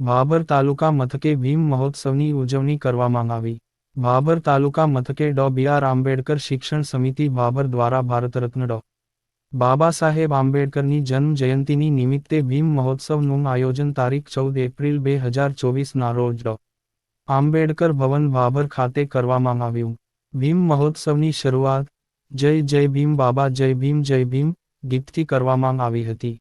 ભાભર તાલુકા મથકે ભીમ મહોત્સવની ઉજવણી કરવામાં આવી. ભાબર તાલુકા મથકે ડો. બી. આર. આંબેડકર શિક્ષણ સમિતિ ભાબર દ્વારા ભારતરત્ન ડો. બાબા સાહેબ આંબેડકરની જન્મ જયંતિની નિમિત્તે ભીમ મહોત્સવનું આયોજન તારીખ ચૌદ એપ્રિલ બે હજાર ચોવીસના રોજ ડો. આંબેડકર ભવન ભાબર ખાતે કરવામાં આવ્યું. ભીમ મહોત્સવની શરૂઆત જય જય ભીમ બાબા જય ભીમ જય ભીમ ગીતથી કરવામાં આવી હતી.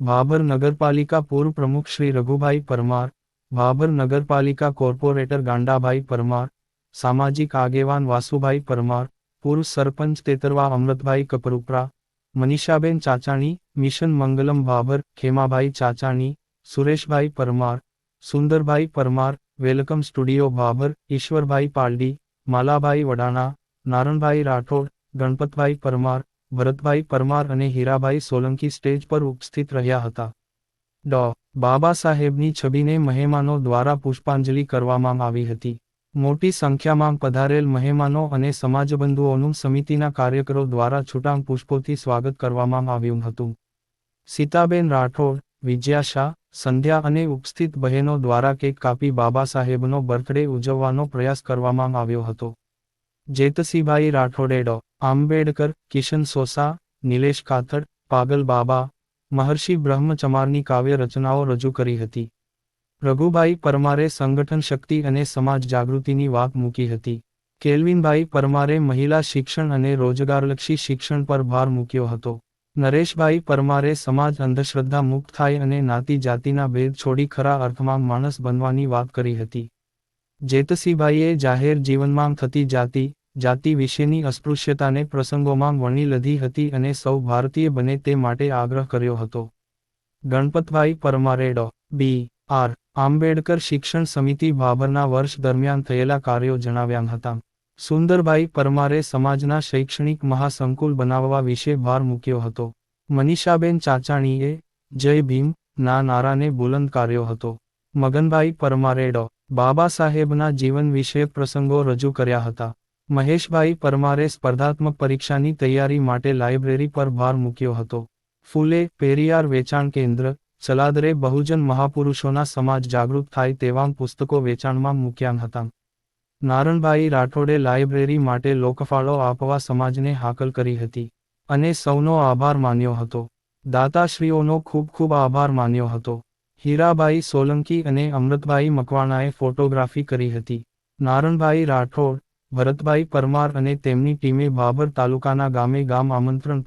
ભાભર નગરપાલિકા પૂર્વ પ્રમુખ શ્રી રઘુભાઈ પરમાર ભાભર નગરપાલિકા કોર્પોરેટર ગાંડાભાઈ પરમાર, સામાજિક આગેવાન વાસુભાઈ પરમાર, પૂર્વ sarpanch Tetarwa Amrutbhai Kaprupara, Manishaben Chachani, mission Mangalam Bhabhar Khemabhai Chachani, Sureshbhai Parmar, Sundarbhai Parmar, welcome studio Bhabhar Ishwarbhai Paldi, Malabhai Vadana, Naranbhai Rathod, Ganpatbhai Parmar Bharatbhai Parmar અને હીરાભાઈ સોલંકી સ્ટેજ પર ઉપસ્થિત રહ્યા હતા. ડો. બાબા સાહેબની છબીને મહેમાનો દ્વારા પુષ્પાંજલિ કરવામાં આવી હતી. મોટી સંખ્યામાં પધારેલ મહેમાનો અને સમાજબંધુઓનું સમિતિના કાર્યકરો દ્વારા છૂટાંગ પુષ્પોથી સ્વાગત કરવામાં આવ્યું હતું. સીતાબેન રાઠોડ, વિજયા શાહ, સંધ્યા અને ઉપસ્થિત બહેનો દ્વારા કેક કાપી બાબા સાહેબનો બર્થડે ઉજવવાનો પ્રયાસ કરવામાં આવ્યો હતો. જેતસીભાઈ રાઠોડે ડો. આંબેડકર, કિશન સોસા, નિલેશ કાથડ, પાગલ બાબા, મહર્ષિ બ્રહ્મચમારની કાવ્ય રચનાઓ રજૂ કરી હતી. રઘુભાઈ પરમારે સંગઠન શક્તિ અને સમાજ જાગૃતિની વાત મૂકી હતી. કેલ્વિનભાઈ પરમારે મહિલા શિક્ષણ અને રોજગારલક્ષી શિક્ષણ પર ભાર મૂક્યો હતો. નરેશભાઈ પરમારે સમાજ અંધશ્રદ્ધા મુક્ત થાય અને નાતી જાતિના ભેદ છોડી ખરા અર્થમાં માણસ બનવાની વાત કરી હતી. જેતસીભાઈએ જાહેર જીવનમાં થતી જાતિ જાતિ વિશેની અસ્પૃશ્યતાને પ્રસંગોમાં વણી લીધી હતી અને સૌ ભારતીય બને તે માટે આગ્રહ કર્યો હતો. ગણપતભાઈ પરમારે ડો બી. આર. આંબેડકર શિક્ષણ સમિતિ ભાભરના વર્ષ દરમિયાન થયેલા કાર્યો જણાવ્યા હતા. સુંદરભાઈ પરમારે સમાજના શૈક્ષણિક મહાસંકુલ બનાવવા વિશે ભાર મૂક્યો હતો. મનીષાબેન ચાચાણીએ જય ભીમ, ના નારાને બુલંદ કાર્યો હતો. મગનભાઈ પરમારે ડો બાબા સાહેબના જીવન વિષયક પ્રસંગો રજૂ કર્યા હતા. મહેશભાઈ પરમારે સ્પર્ધાત્મક પરીક્ષાની તૈયારી માટે લાઇબ્રેરી પર ભાર મૂક્યો હતો. ફૂલે પેરિયાર વેચાણ કેન્દ્ર ચલાદરે બહુજન મહાપુરુષોના સમાજ જાગૃત થાય તેવા પુસ્તકો વેચાણમાં મૂક્યા હતા. નારણભાઈ રાઠોડે લાઇબ્રેરી માટે લોકફાળો આપવા સમાજને હાકલ કરી હતી અને સૌનો આભાર માન્યો હતો. દાતાશ્રીઓનો ખૂબ ખૂબ આભાર માન્યો હતો. હીરાભાઈ સોલંકી અને અમૃતભાઈ મકવાણાએ ફોટોગ્રાફી કરી હતી. નારણભાઈ રાઠોડ ભરતભાઈ પરમાર અને તેમની ટીમે ભાભર તાલુકાના ગામે ગામ આમંત્રણ